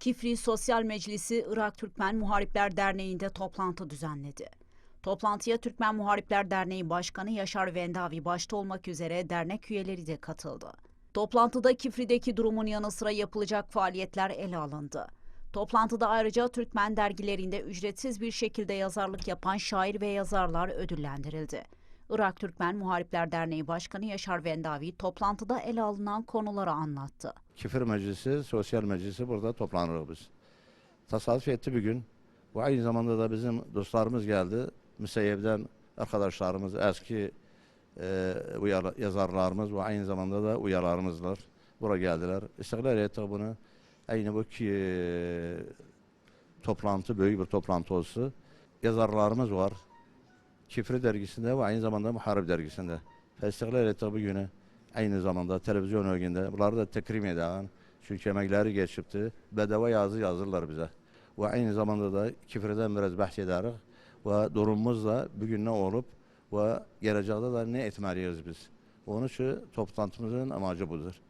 Kifri Sosyal Meclisi Irak Türkmen Muharipler Derneği'nde toplantı düzenledi. Toplantıya Türkmen Muharipler Derneği Başkanı Yaşar Vendavi başta olmak üzere dernek üyeleri de katıldı. Toplantıda Kifri'deki durumun yanı sıra yapılacak faaliyetler ele alındı. Toplantıda ayrıca Türkmen dergilerinde ücretsiz bir şekilde yazarlık yapan şair ve yazarlar ödüllendirildi. Irak Türkmen Muharipler Derneği Başkanı Yaşar Vendavi toplantıda ele alınan konuları anlattı. Kifir Meclisi, Sosyal Meclisi burada toplanırız biz. Tasarruf etti bir gün. Bu aynı zamanda da bizim dostlarımız geldi. Müseyyev'den arkadaşlarımız, eski e, uyar, yazarlarımız ve aynı zamanda da uyarlarımızlar. Buraya geldiler. İstiklal ettik bunu. Aynı bu ki e, toplantı, büyük bir toplantı olsun. Yazarlarımız var. Kifri dergisinde ve aynı zamanda Muharip dergisinde. Ettik bu günü. Aynı zamanda televizyon önünde. Bunları da tekrim eden. Çünkü emekleri geçipti. Bedava yazı yazırlar bize. Ve aynı zamanda da kifirden biraz bahsederiz. Ve durumumuz da bugün ne olup ve gelecekte de ne etmeliyiz biz. Onun için toplantımızın amacı budur.